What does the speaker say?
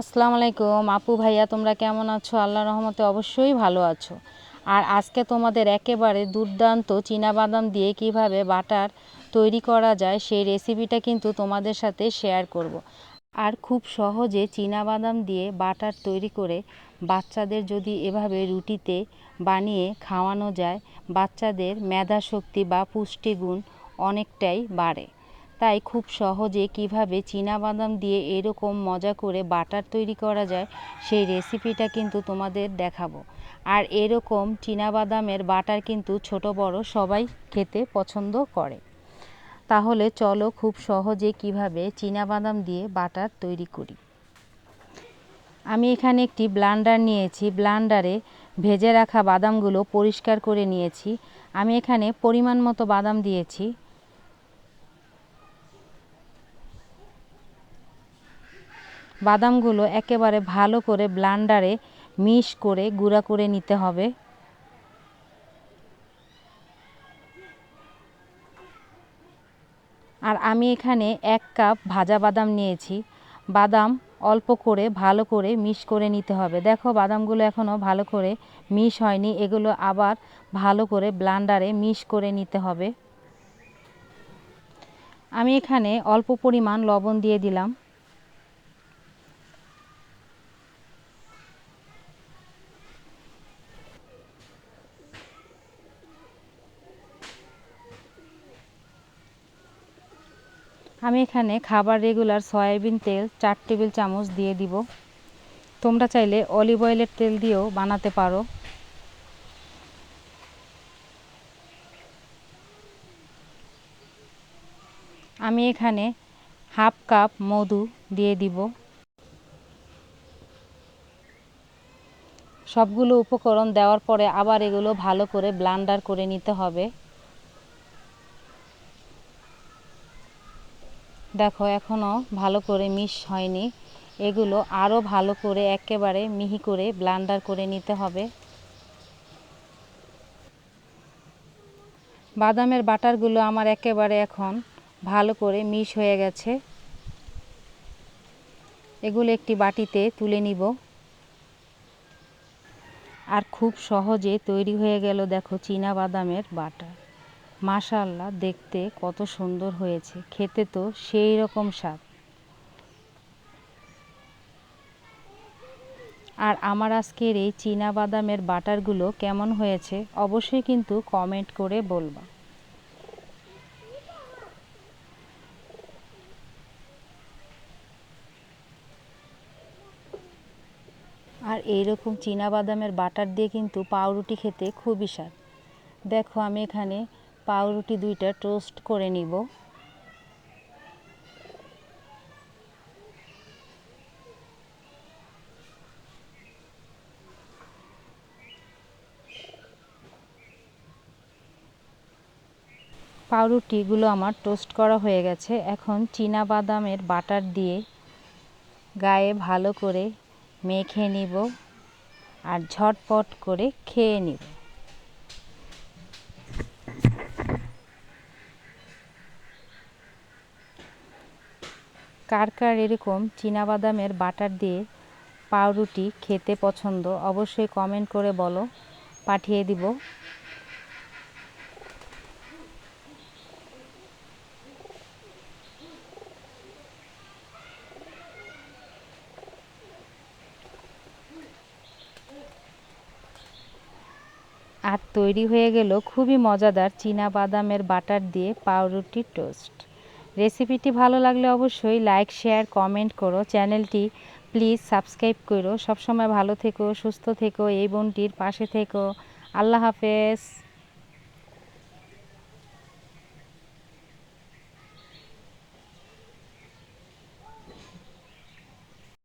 আসসালামু আলাইকুম। আপু ভাইয়া, তোমরা কেমন আছো? আল্লাহ রহমতে অবশ্যই ভালো আছো। আর আজকে তোমাদের একেবারে দুর্দান্ত বাদাম দিয়ে কীভাবে বাটার তৈরি করা যায়, সেই রেসিপিটা কিন্তু তোমাদের সাথে শেয়ার করব। আর খুব সহজে বাদাম দিয়ে বাটার তৈরি করে বাচ্চাদের যদি এভাবে রুটিতে বানিয়ে খাওয়ানো যায়, বাচ্চাদের মেধা শক্তি বা পুষ্টিগুণ অনেকটাই বাড়ে। তাই খুব সহজে কীভাবে বাদাম দিয়ে এরকম মজা করে বাটার তৈরি করা যায়, সেই রেসিপিটা কিন্তু তোমাদের দেখাবো। আর এরকম বাদামের বাটার কিন্তু ছোট বড় সবাই খেতে পছন্দ করে। তাহলে চলো খুব সহজে কীভাবে বাদাম দিয়ে বাটার তৈরি করি। আমি এখানে একটি ব্লান্ডার নিয়েছি, ব্লান্ডারে ভেজে রাখা বাদামগুলো পরিষ্কার করে নিয়েছি। আমি এখানে পরিমাণ মতো বাদাম দিয়েছি। বাদামগুলো একেবারে ভালো করে ব্লান্ডারে মিশ করে গুঁড়া করে নিতে হবে। আর আমি এখানে এক কাপ ভাজা বাদাম নিয়েছি। বাদাম অল্প করে ভালো করে মিশ করে নিতে হবে। দেখো, বাদামগুলো এখনও ভালো করে মিশ হয়নি। এগুলো আবার ভালো করে ব্লান্ডারে মিশ করে নিতে হবে। আমি এখানে অল্প পরিমাণ লবণ দিয়ে দিলাম। আমি এখানে খাবার রেগুলার সয়াবিন তেল চার টেবিল চামচ দিয়ে দিব। তোমরা চাইলে অলিভ অয়েলের তেল দিয়েও বানাতে পারো। আমি এখানে হাফ কাপ মধু দিয়ে দিব। সবগুলো উপকরণ দেওয়ার পরে আবার এগুলো ভালো করে ব্লান্ডার করে নিতে হবে। দেখো এখনও ভালো করে মিশ হয়নি। এগুলো আরও ভালো করে একেবারে মিহি করে ব্লান্ডার করে নিতে হবে। বাদামের বাটারগুলো আমার একেবারে এখন ভালো করে মিশ হয়ে গেছে। এগুলো একটি বাটিতে তুলে নিব। আর খুব সহজে তৈরি হয়ে গেল দেখো চীনা বাদামের বাটার। মাশাল্লাহ দেখতে কত সুন্দর হয়েছে। খেতে তো সেই রকম স্বাদ। আর আমার আজকের এই চীনা বাদামের বাটারগুলো কেমন হয়েছে, অবশ্যই কিন্তু কমেন্ট করে বলবা। আর এইরকম চীনা বাদামের বাটার দিয়ে কিন্তু পাউরুটি খেতে খুবই স্বাদ। দেখো আমি এখানে পাউরুটি দুইটা টোস্ট করে নিব। পাউরুটিগুলো আমার টোস্ট করা হয়ে গেছে। এখন চীনা বাদামের বাটার দিয়ে গায়ে ভালো করে মেখে নিব আর ঝটপট করে খেয়ে নিব। কার কার এরকম বাদামের বাটার দিয়ে পাউরুটি খেতে পছন্দ, অবশ্যই কমেন্ট করে বলো। পাঠিয়ে দিব। আর তৈরি হয়ে গেল খুবই মজাদার চীনা বাদামের বাটার দিয়ে পাউরুটি টোস্ট। রেসিপিটি ভালো লাগলে অবশ্যই লাইক, শেয়ার, কমেন্ট করো। চ্যানেলটি প্লিজ সাবস্ক্রাইব করো। সবসময় ভালো থেকো, সুস্থ থেকো, এই বোনটির পাশে থেকো। আল্লাহ হাফেজ।